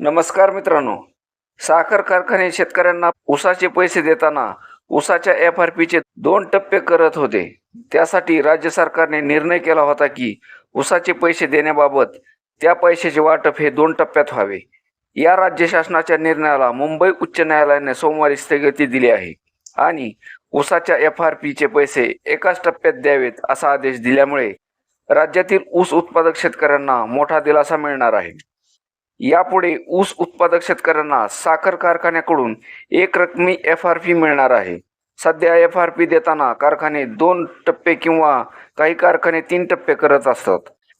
नमस्कार मित्रांनो. साखर कारखाने शेतकऱ्यांना ऊसाचे पैसे देताना ऊसाच्या एफ आर पीचे दोन टप्पे करत होते. त्यासाठी राज्य सरकारने निर्णय केला होता की ऊसाचे पैसे देण्याबाबत त्या पैशाचे वाटप हे दोन टप्प्यात व्हावे. या राज्य शासनाच्या निर्णयाला मुंबई उच्च न्यायालयाने सोमवारी स्थगिती दिली आहे आणि ऊसाच्या एफ आर पीचे पैसे एकाच टप्प्यात द्यावेत असा आदेश दिल्यामुळे राज्यातील ऊस उत्पादक शेतकऱ्यांना मोठा दिलासा मिळणार आहे. यापुढे ऊस उत्पादक शेतकऱ्यांना साखर कारखान्याकडून एक रकमी एफ आर पी मिळणार आहे. सध्या एफ आर पी देताना कारखाने दोन टप्पे किंवा काही कारखाने तीन टप्पे करत असतात.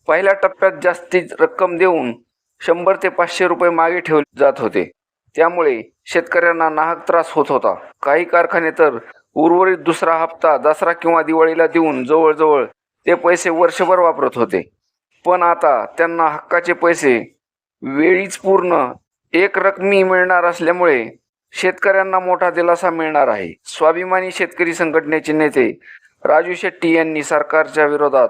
पहिल्या टप्प्यात जास्तीत रक्कम देऊन शंभर ते पाचशे रुपये मागे ठेवले जात होते. त्यामुळे शेतकऱ्यांना नाहक त्रास होत होता. काही कारखाने तर उर्वरित दुसरा हप्ता दसरा किंवा दिवाळीला देऊन जवळजवळ ते पैसे वर्षभर वापरत होते. पण आता त्यांना हक्काचे पैसे वेळीच पूर्ण. एक रकमी मिळणार असल्यामुळे शेतकऱ्यांना मोठा दिलासा मिळणार आहे. स्वाभिमानी शेतकरी संघटनेचे नेते राजू शेट्टी यांनी सरकारच्या विरोधात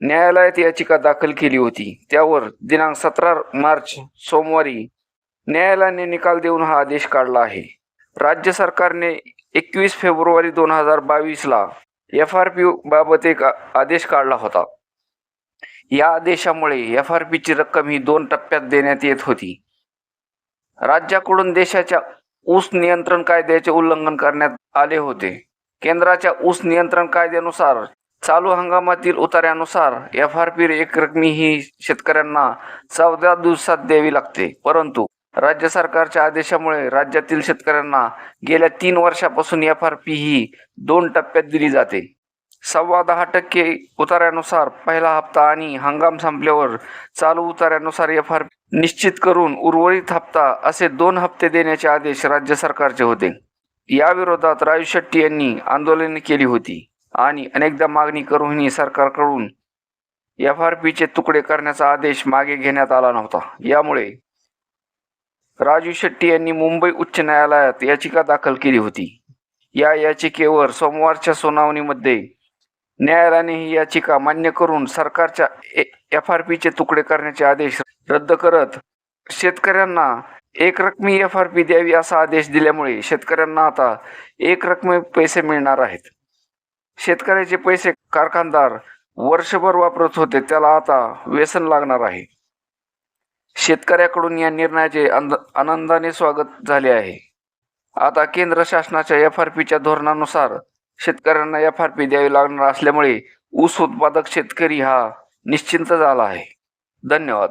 न्यायालयात याचिका दाखल केली होती. त्यावर दिनांक सतरा मार्च सोमवारी न्यायालयाने निकाल देऊन हा आदेश काढला आहे. राज्य सरकारने एकवीस फेब्रुवारी दोन हजार बावीसला एफ आर पी बाबत एक आदेश काढला होता. या आदेशामुळे एफ आर पीची रक्कम ही दोन टप्प्यात देण्यात येत होती. राज्याकडून देशाच्या ऊस नियंत्रण कायद्याचे उल्लंघन करण्यात आले होते. केंद्राच्या ऊस नियंत्रण कायद्यानुसार चालू हंगामातील उतार्यानुसार एफ आर पी एक रकमी ही शेतकऱ्यांना चौदा दिवसात द्यावी लागते. परंतु राज्य सरकारच्या आदेशामुळे राज्यातील शेतकऱ्यांना गेल्या तीन वर्षापासून एफ आर पी ही दोन टप्प्यात दिली जाते. सव्वा दहा टक्के उतार्यानुसार पहिला हप्ता आणि हंगाम संपल्यावर चालू उतार्यानुसार एफ आर निश्चित करून उर्वरित हप्ता असे दोन हप्ते देण्याचे आदेश राज्य सरकारचे होते. याविरोधात राजू शेट्टी यांनी आंदोलने केली होती आणि अनेकदा मागणी करूनही सरकारकडून एफ आर पीचे तुकडे करण्याचा आदेश मागे घेण्यात आला नव्हता. यामुळे राजू शेट्टी यांनी मुंबई उच्च न्यायालयात याचिका दाखल केली होती. या याचिकेवर सोमवारच्या सुनावणीमध्ये न्यायालयाने ही याचिका मान्य करून सरकारच्या एफ आर पीचे तुकडे करण्याचे आदेश रद्द करत शेतकऱ्यांना एक रकमी एफ आर पी द्यावी असा आदेश दिल्यामुळे शेतकऱ्यांना आता एक रकमी पैसे मिळणार आहेत. शेतकऱ्याचे पैसे कारखानदार वर्षभर वापरत होते त्याला आता व्यसन लागणार आहे. शेतकऱ्याकडून या निर्णयाचे आनंदाने स्वागत झाले आहे. आता केंद्र शासनाच्या एफ आर पीच्या धोरणानुसार शेतकऱ्यांना एफ आर पी द्यावी लागणार असल्यामुळे ऊस उत्पादक शेतकरी हा निश्चिंत झाला आहे. धन्यवाद.